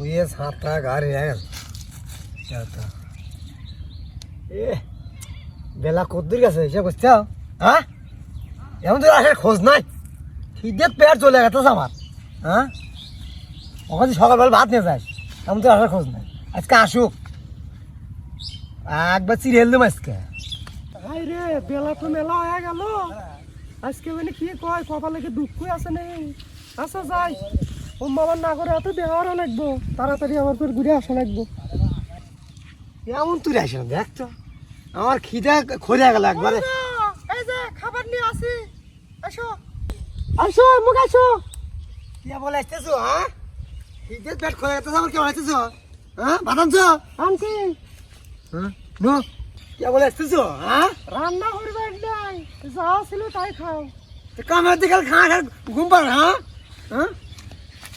বুয়ে সাতটা গাড়ি হয়ে গেল। এ, বেলা কদ্দুর গেছে হিসাব করছে হ্যাঁ? এমন তো আসার খোঁজ নাই। খিদের পেট চলে গেছে আমার। হ্যাঁ? ওখানে সকালবেলা ভাত নিয়ে যাস এমন তো আসার খোঁজ নাই। আজকে আসুক। একবার চিড়ে এললাম আজকে। হাই রে, বেলা তো মেলা হয়ে গেল। আজকে মানে কি কয়, কপালে দুঃখ আছে নেই। আচ্ছা যাই। ও মামার না করে এত দেওয়ারও লাগবো তাড়াতাড়ি আমার তোর ঘুরে আসা লাগবো। এমন তুই আসে না দেখ তো। আমার খিদে খরে গেল একবারে। এই যে খাবার নিয়ে আসি। আসো। আসো মুখ আসো। কি বলে আসতেছো হ্যাঁ? খিদে পেট খরে গেছে আমার কেমন আসতেছো হ্যাঁ ভাত আনছো? হ্যাঁ নো। কি বলে আসতেছো হ্যাঁ? রান্না করবার নাই যা ছিল তাই খাও। কামের দিকে খাওয়া খাওয়া ঘুম পার হ্যাঁ? হ্যাঁ?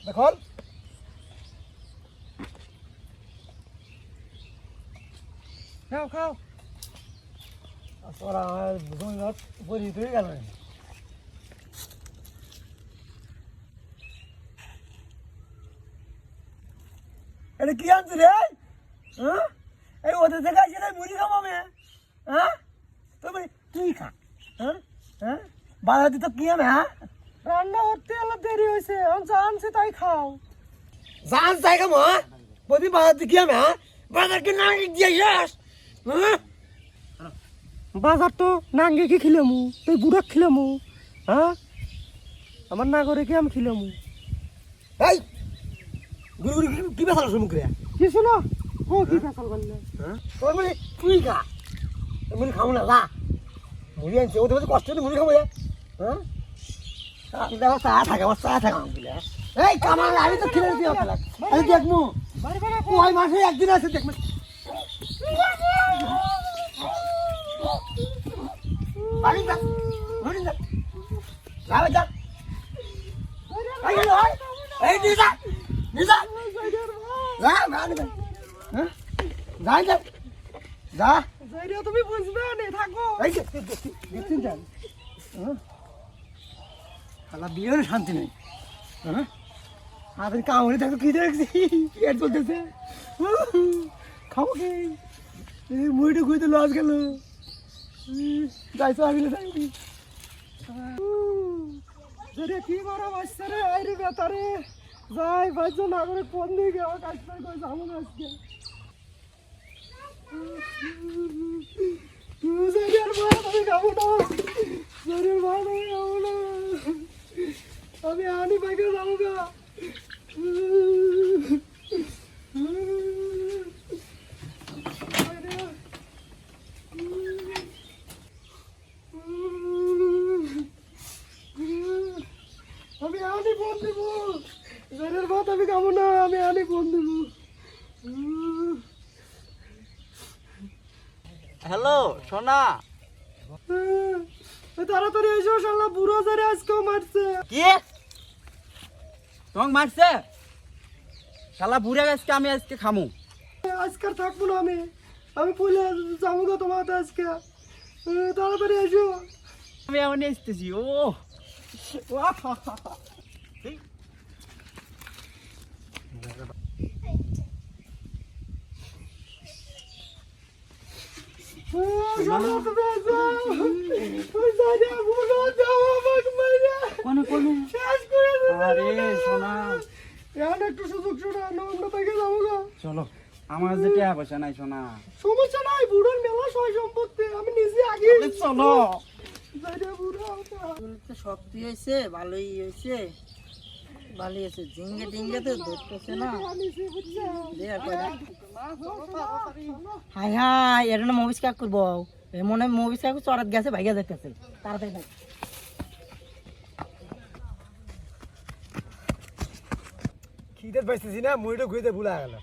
দেখুন। খাও খাও। তোরা আমার জমি পরি গেল এটা কি আনছি হ্যাঁ? এই ওদের থেকে মুড়ি খাব হ্যাঁ? তুমি তুই খা। হ্যাঁ? হ্যাঁ? বাধা দিত কি আমি হ্যাঁ? রান্না দেরি হয়েছে। আমি যা আনছি তাই খাও। জান চাই কাম হ্যাঁ? বদি বাধা দিত কি আমি হ্যাঁ? বাজার কি না দিয়ে যাস হ্যাঁ? বাজার তো নাঙ্গে কি খিলামু? তুই বুড়া খিলামু হ্যাঁ? আমার না করে কি আমি খিলামু? এই! গুরু গুরু কি বেসাল মুখ রে কিছু না ও কি করলে? হ্যাঁ? তোর মানে তুই খা। মুড়ি খাব না যা। মুড়ি আনছে। ওদের কষ্ট মুড়ি খাব হ্যাঁ? এই কামাল আমি তো খেলে দিও আমি দেখব। ওই মাসে একদিন আছে দেখব। হ্যাঁ? যাই যা। যা। তুমি বুঝবে না থাকো। এই যে, দেখ- দেখ- দেখছেন যান হ্যাঁ? খালা বিয়ের শান্তি নেই। হ্যাঁ? আপনি কামড়ে দেখো কি দেখছি। পেট চলতেছে খাব কি? মুড়িটা খুঁজতে লস গেল। যাইছো আগে যাই যাইরিয়া কি মারা বাচ্চা রে বেতারে যাই, বাচ্চা না করে কোন দিকে আমার কাজ পাই কই যাব না আজকে যাইরিয়ার মা আমি খাব না খাব না আমি আনি বাইকে যাব গা। আমি আনি ফোন দেব। ভাত আমি খাব না আমি আনি ফোন দেব। হ্যালো সোনা। তাড়াতাড়ি এসো শালা বুড়ো জারে আজকেও মারছে। কি? তোমাকে মারছে? শালা বুড়ে গেছে আমি আজকে খামু। আজকাল থাকব না আমি। আমি পইলে যাব গো তোমার হাতে আজকে। তাড়াতাড়ি এসো। আমি এমন এসতেছি ও। এ, শালা তুমি এসো ওই জারে বুড়ো যাও আমাকে মাইরা কোনে কোনে শেষ করে দিবে আরে সোনা এখন একটু সুযোগ শোনা না অন্য থেকে যাব গা চলো, আমার যে টাকা পয়সা নাই সোনা। সমস্যা নাই বুড়োর মেলা সয় সম্পত্তি আমি নিজে আগে চলো। শক্তি হয়েছে, ভালোই হয়েছে। ভালোই হয়েছে ঝিঙ্গে টিঙ্গে তো ধরতেছে না। হাই হাই এটা না মবিস কাক করব মনে হয় মবিস কাকু চড়াত গেছে ভাইগা দেখতেছে। তাড়াতাড়ি দেখ খিদে বাঁচতেছি না মুড়িটা ঘুরিতে ভুলা গেল।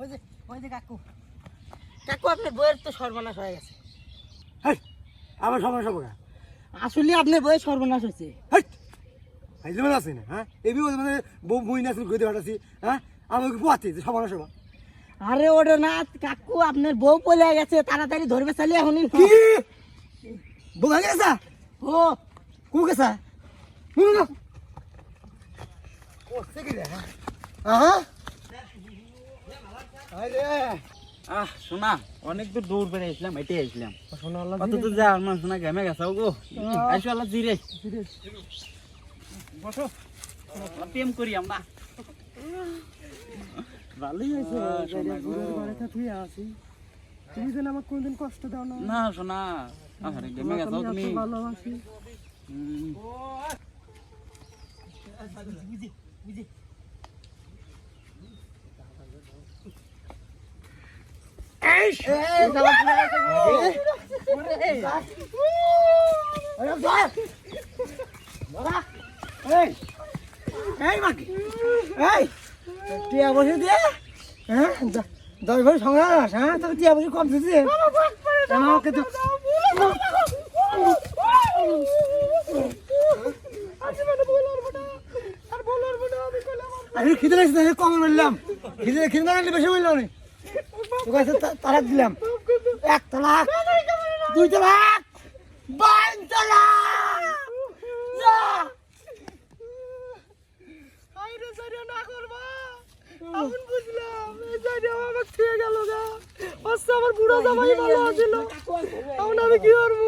ওই যে ওই যে কাকু। কাকু আপনার বইয়ের তো সর্বনাশ হয়ে গেছে। আমার সময় সব আসলে আপনি বইয়ের সর্বনাশ হয়েছে। হেই হাইলে মানে আছে না হ্যাঁ? বিপদে মানে বউ বই না ঘুরিতে পাঠাচ্ছি হ্যাঁ? আমাকে পোয়াচ্ছি সবার সবার। আরে ওটা না কাকু আপনার বউ পলে গেছে তাড়াতাড়ি ধরবে চালিয়ে এখনই কি? বউ ভাগে গেছা? ও। কু গেছা? না করছে কি রে হ্যাঁ? আরে আহ শোনা অনেক দূর দূর বেড়ে আসলাম এটাই আসলাম শোনা আল্লাহ কত দূর যা আমার শোনা ঘেমে গেছে গো। আইসো আল্লাহ জিরে। বসো। প্রেম করি আমরা। ভালোই হয়েছে আহ, শোনা গো। ঘুরের বাড়িতে তুই আসি তুমি যেন আমার কোনদিন কষ্ট দাও না। না শোনা আরে ঘেমে গেছো তুমি। ভালোবাসি। এই এই মাকি এই টিয়া বসে দিয়ে হ্যাঁ দশ সংগ্রাম হ্যাঁ তোকে টিয়া বসে কম দিতে আমাকে তো আমি খিদে লাগছে কম বললাম খিদে খিদে না বেশি বললাম তালাক দিলাম। এক তালাক, দুই তালাক। না বুঝলাম আচ্ছা আমার বুড়ো জামাই ভালো আছিল। এখন আমি কি করব?